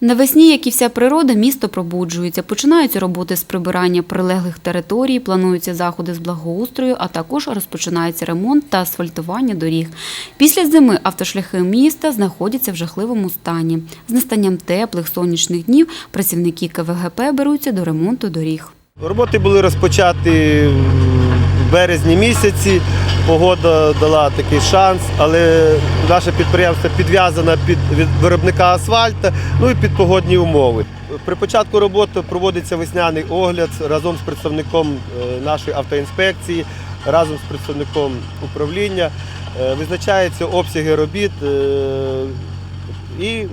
Навесні, як і вся природа, місто пробуджується. Починаються роботи з прибирання прилеглих територій, плануються заходи з благоустрою, а також розпочинається ремонт та асфальтування доріг. Після зими автошляхи міста знаходяться в жахливому стані. З настанням теплих сонячних днів працівники КВГП беруться до ремонту доріг. Роботи були розпочаті березні місяці. Погода дала такий шанс, але наше підприємство підв'язане під виробника асфальту, ну і під погодні умови. При початку роботи проводиться весняний огляд разом з представником е, нашої автоінспекції, разом з представником управління. Е, Визначаються обсяги робіт е, і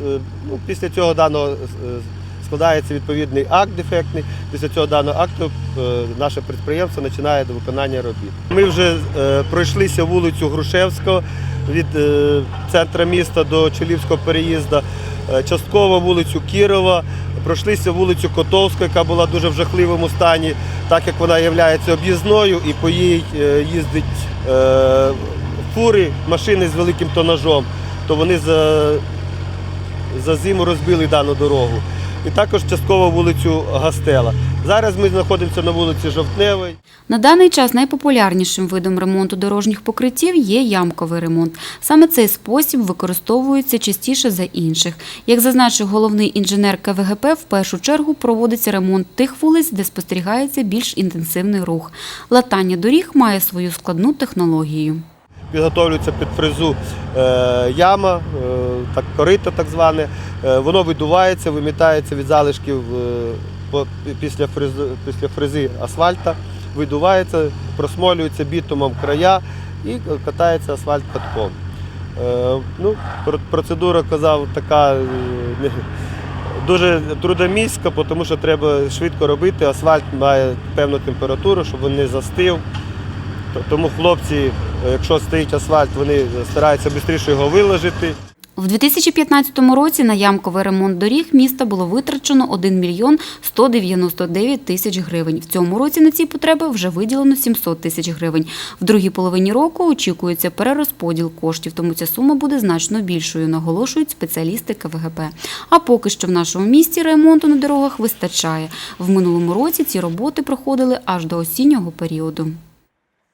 ну, після цього даного складається відповідний акт дефектний. Після цього даного акту е, наше підприємство починає до виконання робіт. Ми вже е, пройшлися вулицю Грушевського від е, центру міста до Чолівського переїзду, частково вулицю Кірова, пройшлися вулицю Котовську, яка була дуже в жахливому стані, так як вона є об'їзною і по їй їздить фури, машини з великим тонажом, то вони за за зиму розбили дану дорогу. І також частково вулицю Гастела. Зараз ми знаходимося на вулиці Жовтневій. На даний час найпопулярнішим видом ремонту дорожніх покриттів є ямковий ремонт. Саме цей спосіб використовується частіше за інших. Як зазначив головний інженер КВГП, в першу чергу проводиться ремонт тих вулиць, де спостерігається більш інтенсивний рух. Латання доріг має свою складну технологію. Підготовлюється під фрезу е, яма, е, так, корито так зване. Е, воно видувається, вимітається від залишків після, фрези, після фрези асфальта, видувається, просмолюється бітумом края і катається асфальт катком. Ну, процедура, казав, така дуже трудомістка, тому що треба швидко робити. Асфальт має певну температуру, щоб він не застив. Тому хлопці, якщо стоїть асфальт, вони стараються швидше його виложити. В 2015 році на ямковий ремонт доріг міста було витрачено 1 мільйон 199 тисяч гривень. В цьому році на ці потреби вже виділено 700 тисяч гривень. В другій половині року очікується перерозподіл коштів, тому ця сума буде значно більшою, наголошують спеціалісти КВГП. А поки що в нашому місті ремонту на дорогах вистачає. В минулому році ці роботи проходили аж до осіннього періоду.